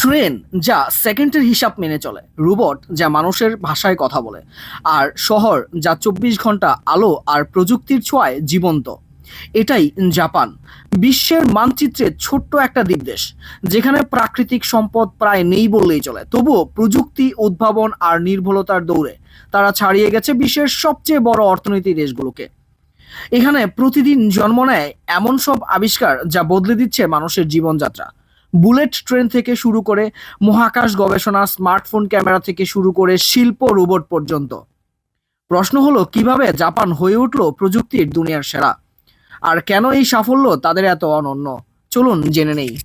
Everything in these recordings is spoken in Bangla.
ট্রেন যা সেকেন্ডের হিসাব মেনে চলে, রোবট যা মানুষের ভাষায় কথা বলে, আর শহর যা চব্বিশ ঘণ্টা আলো আর প্রযুক্তির ছোঁয়ায় জীবন্ত। এটাই জাপান, বিশ্বের মানচিত্রে ছোট্ট একটা দ্বীপ দেশ যেখানে প্রাকৃতিক সম্পদ প্রায় নেই বললেই চলে। তবুও প্রযুক্তি, উদ্ভাবন আর নির্ভুলতার দৌড়ে তারা ছাড়িয়ে গেছে বিশ্বের সবচেয়ে বড় অর্থনীতি দেশগুলোকে। এখানে প্রতিদিন জন্ম নেয় এমন সব আবিষ্কার যা বদলে দিচ্ছে মানুষের জীবনযাত্রা। বুলেট ট্রেন থেকে শুরু করে মহাকাশ গবেষণা, স্মার্টফোন ক্যামেরা থেকে শুরু করে শিল্প রোবট পর্যন্ত। প্রশ্ন হলো, কীভাবে জাপান হয়ে উঠল প্রযুক্তির দুনিয়ার সেরা? আর কেন এই সাফল্য তাদের এত অনন্য? চলুন জেনে নেই।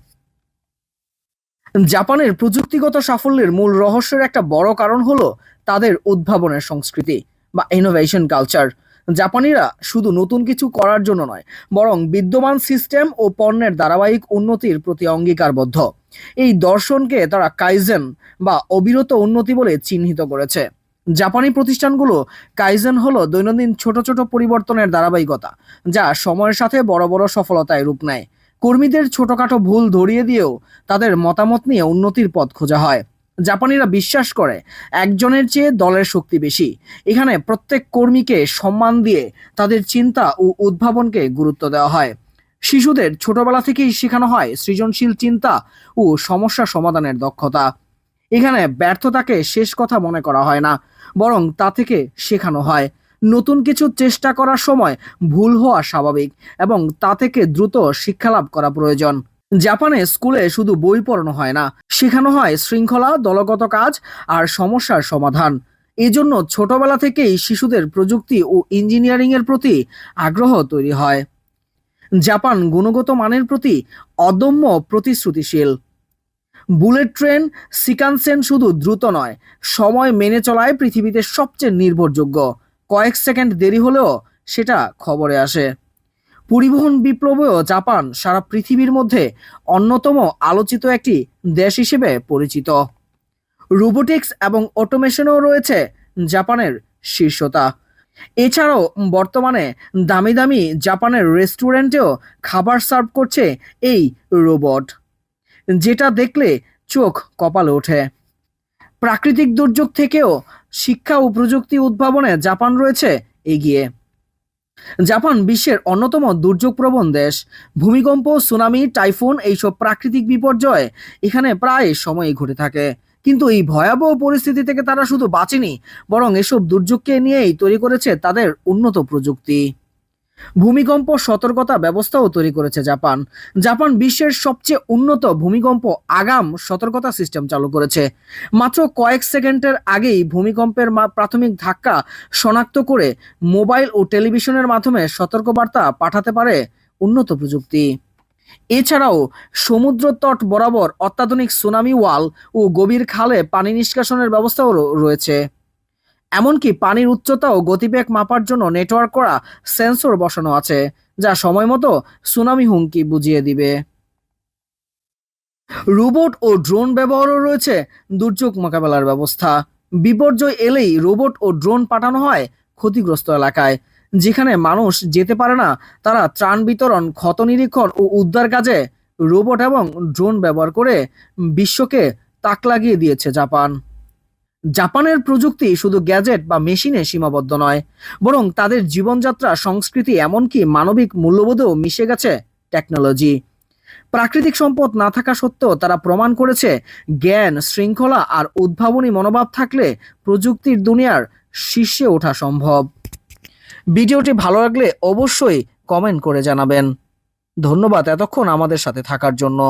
জাপানের প্রযুক্তিগত সাফল্যের মূল রহস্যের একটা বড় কারণ হলো তাদের উদ্ভাবনের সংস্কৃতি বা ইনোভেশন কালচার জাপানিরা শুধু নতুন কিছু করার জন্য নয়, বরং বিদ্যমান সিস্টেম ও পণ্যের ধারাবাহিক উন্নতির প্রতি অঙ্গীকারবদ্ধ। এই দর্শনকে তারা কাইজেন বা অবিরত উন্নতি বলে চিহ্নিত করেছে। জাপানি প্রতিষ্ঠানগুলো কাইজেন হলো দৈনন্দিন ছোট ছোট পরিবর্তনের ধারাবাহিকতা, যা সময়ের সাথে বড় বড় সফলতায় রূপ নেয়। কর্মীদের ছোটখাটো ভুল ধরিয়ে দিয়েও তাদের মতামত নিয়ে উন্নতির পথ খোঁজা হয়। জাপানিরা বিশ্বাস করে একজনের চেয়ে দলের শক্তি বেশি। এখানে প্রত্যেক কর্মীকে সম্মান দিয়ে তাদের চিন্তা ও উদ্ভাবনকে গুরুত্ব দেওয়া হয়। শিশুদের ছোটবেলা থেকেই শেখানো হয় সৃজনশীল চিন্তা ও সমস্যা সমাধানের দক্ষতা। এখানে ব্যর্থতাকে শেষ কথা মনে করা হয় না, বরং তা থেকে শেখানো হয়। নতুন কিছু চেষ্টা করার সময় ভুল হওয়া স্বাভাবিক এবং তা থেকে দ্রুত শিক্ষালাভ করা প্রয়োজন। জাপানে স্কুলে শুধু বই পড়ানো হয় না, শেখানো হয় শৃঙ্খলা, দলগত কাজ আর সমস্যার সমাধান। এজন্য ছোটবেলা থেকেই শিশুদের প্রযুক্তি ও ইঞ্জিনিয়ারিং এর প্রতি আগ্রহ তৈরি হয়। জাপান গুণগত মানের প্রতি অদম্য প্রতিশ্রুতিশীল। বুলেট ট্রেন, সিকানসেন শুধু দ্রুত নয়, সময় মেনে চলায় পৃথিবীতে সবচেয়ে নির্ভরযোগ্য। কয়েক সেকেন্ড দেরি হলেও সেটা খবরে আসে। পরিবহন বিপ্লবেও জাপান সারা পৃথিবীর মধ্যে অন্যতম আলোচিত একটি দেশ হিসেবে পরিচিত। রোবোটিক্স এবং অটোমেশনও রয়েছে জাপানের শীর্ষতা। এছাড়াও বর্তমানে দামি দামি জাপানের রেস্টুরেন্টেও খাবার সার্ভ করছে এই রোবট, যেটা দেখলে চোখ কপালে ওঠে। প্রাকৃতিক দুর্যোগ থেকেও শিক্ষা ও প্রযুক্তি উদ্ভাবনে জাপান রয়েছে এগিয়ে। জাপান বিশ্বের অন্যতম দুর্যোগপ্রবণ দেশ। ভূমিকম্প, সুনামি, টাইফুন এইসব প্রাকৃতিক বিপর্যয় এখানে প্রায় সময়ই ঘটে থাকে। কিন্তু এই ভয়াবহ পরিস্থিতি থেকে তারা শুধু বাঁচেনি, বরং এসব দুর্যোগকে নিয়েই তৈরি করেছে তাদের উন্নত প্রযুক্তি। ভূমিকম্প সতর্কতা ব্যবস্থাও তৈরি করেছে জাপান। জাপান বিশ্বের সবচেয়ে উন্নত ভূমিকম্প আগাম সতর্কতা সিস্টেম চালু করেছে। মাত্র কয়েক সেকেন্ডের আগেই ভূমিকম্পের প্রাথমিক ধাক্কা শনাক্ত করে মোবাইল ও টেলিভিশনের মাধ্যমে সতর্কবার্তা পাঠাতে পারে উন্নত প্রযুক্তি। এছাড়াও সমুদ্র তট বরাবর অত্যাধুনিক সুনামি ওয়াল ও গভীর খালে পানি নিষ্কাশনের ব্যবস্থাও রয়েছে। এমনকি পানির উচ্চতা ও গতিবেগ মাপার জন্য নেটওয়ার্ক করা সেন্সর বসানো আছে, যা সময় মতো সুনামি হুমকি বুঝিয়ে দিবে। রোবট ও ড্রোন ব্যবহারও রয়েছে দুর্যোগ মোকাবেলার ব্যবস্থা। বিপর্যয় এলেই রোবট ও ড্রোন পাঠানো হয় ক্ষতিগ্রস্ত এলাকায়, যেখানে মানুষ যেতে পারে না, তারা ত্রাণ বিতরণ, ক্ষত নিরীক্ষণ ও উদ্ধার কাজে রোবট এবং ড্রোন ব্যবহার করে বিশ্বকে তাক লাগিয়ে দিয়েছে জাপান। জাপানের প্রযুক্তি শুধু গ্যাজেট বা মেশিনে সীমাবদ্ধ নয়, বরং তাদের জীবনযাত্রা, সংস্কৃতি, এমনকি মানবিক মূল্যবোধেও মিশে গেছে টেকনোলজি। প্রাকৃতিক সম্পদ না থাকা সত্ত্বেও তারা প্রমাণ করেছে জ্ঞান, শৃঙ্খলা আর উদ্ভাবনী মনোভাব থাকলে প্রযুক্তির দুনিয়ার শীর্ষে ওঠা সম্ভব। ভিডিওটি ভালো লাগলে অবশ্যই কমেন্ট করে জানাবেন। ধন্যবাদ এতক্ষণ আমাদের সাথে থাকার জন্য।